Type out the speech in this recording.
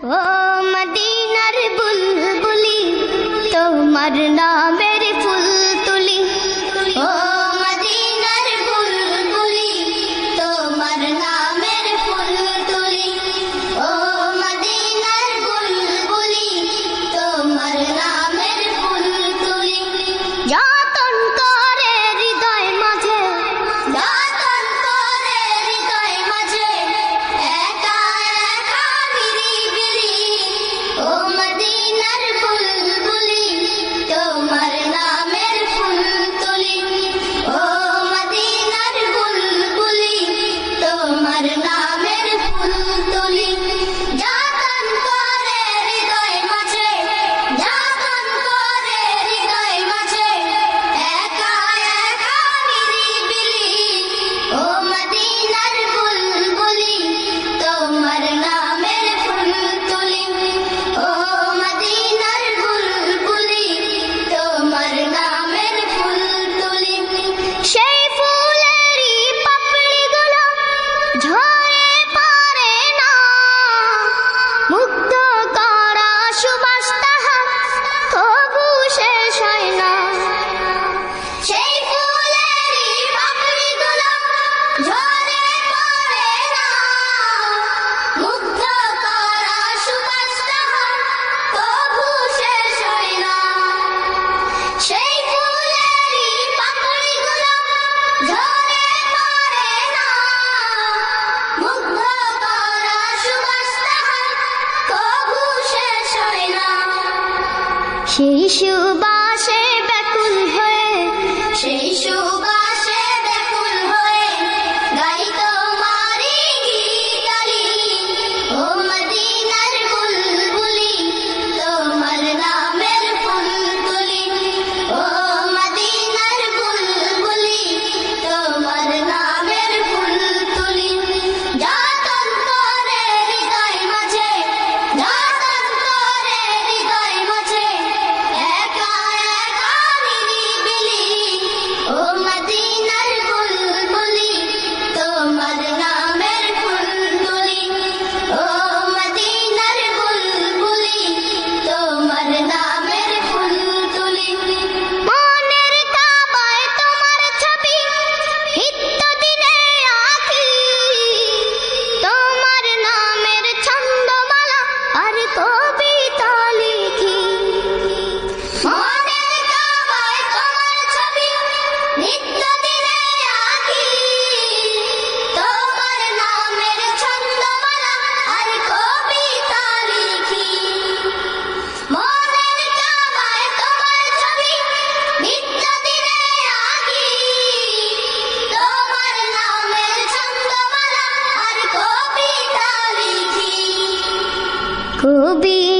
ও মদিনার বুলবুলি তোমার না সেই সুবাসে ব্যাকুল হয়ে সেই Who be